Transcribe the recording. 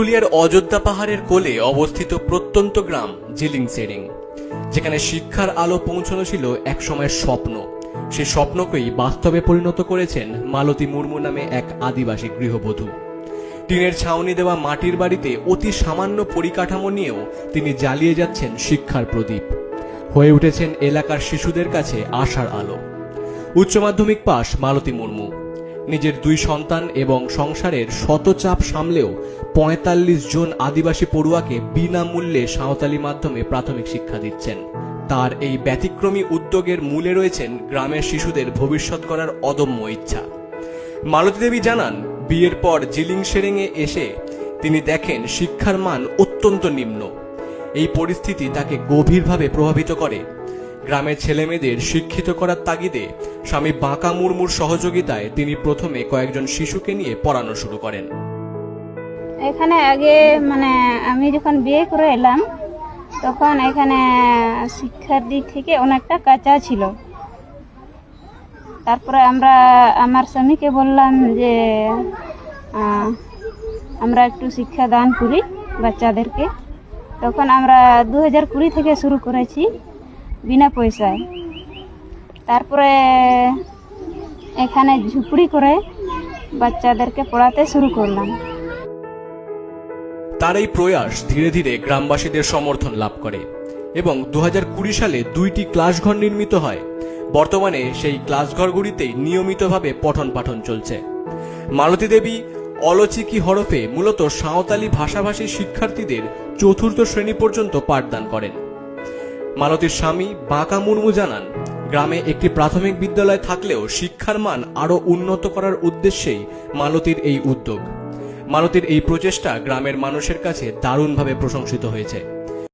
পুরুলিয়ার অযোধ্যা পাহাড়ের কোলে অবস্থিত প্রত্যন্ত গ্রাম জিলিং সেরিং যেখানে শিক্ষার আলো পৌঁছানো ছিল একসময়ের স্বপ্ন। সে স্বপ্নকেই বাস্তবে পরিণত করেছেন মালতী মুর্মু নামে এক আদিবাসী গৃহবধূ। টিনের ছাউনি দেওয়া মাটির বাড়িতে অতি সামান্য পরিকাঠামো নিয়েও তিনি জ্বালিয়ে যাচ্ছেন শিক্ষার প্রদীপ। হয়ে উঠেছেন এলাকার শিশুদের কাছে আশার আলো। উচ্চ মাধ্যমিক পাশ মালতী মুর্মু। নিজের দুই সন্তান এবং সংসারের শত চাপ সামলেও পঁয়তাল্লিশ জন আদিবাসী পড়ুয়াকে বিনামূল্যে সাঁওতালি মাধ্যমে প্রাথমিক শিক্ষা দিচ্ছেন। তার এই ব্যতিক্রমী উদ্যোগের মূলে রয়েছেন গ্রামের শিশুদের ভবিষ্যৎ করার অদম্য ইচ্ছা। মালতী দেবী জানান, বিয়ের পর জিলিং সেরেঙে এসে তিনি দেখেন শিক্ষার মান অত্যন্ত নিম্ন। এই পরিস্থিতি তাকে গভীরভাবে প্রভাবিত করে। গ্রামের ছেলেমেয়েদের শিক্ষিত করার তাগিদে স্বামী বাঁকা মুর্মুর সহযোগিতায় তিনি প্রথমে কয়েকজন শিশুকে নিয়ে পড়ানো শুরু করেন। এখানে আগে মানে আমি যখন বিয়ে করে এলাম, তখন এখানে শিক্ষার দিক থেকে অনেকটা কাঁচা ছিল। তারপরে আমরা, আমার স্বামীকে বললাম যে আমরা একটু শিক্ষা দান করি বাচ্চাদেরকে। তখন আমরা দু হাজার কুড়ি থেকে শুরু করেছি। বিনা পয়সায়। তারপরে এখানে ঝুপড়ি করে বাচ্চাদেরকে পড়াতে শুরু করলাম। তার এই প্রয়াস ধীরে ধীরে গ্রামবাসীদের সমর্থন লাভ করে এবং দু হাজার কুড়ি সালে দুইটি ক্লাসঘর নির্মিত হয়। বর্তমানে সেই ক্লাসঘরগুলিতেই নিয়মিতভাবে পঠন পাঠন চলছে। মালতী দেবী অলচিকি হরফে মূলত সাঁওতালি ভাষাভাষী শিক্ষার্থীদের চতুর্থ শ্রেণি পর্যন্ত পাঠদান করেন। মালতীর স্বামী বাঁকা মুর্মু জানান, গ্রামে একটি প্রাথমিক বিদ্যালয় থাকলেও শিক্ষার মান আরও উন্নত করার উদ্দেশ্যেই মালতীর এই উদ্যোগ। মালতীর এই প্রচেষ্টা গ্রামের মানুষের কাছে দারুণভাবে প্রশংসিত হয়েছে।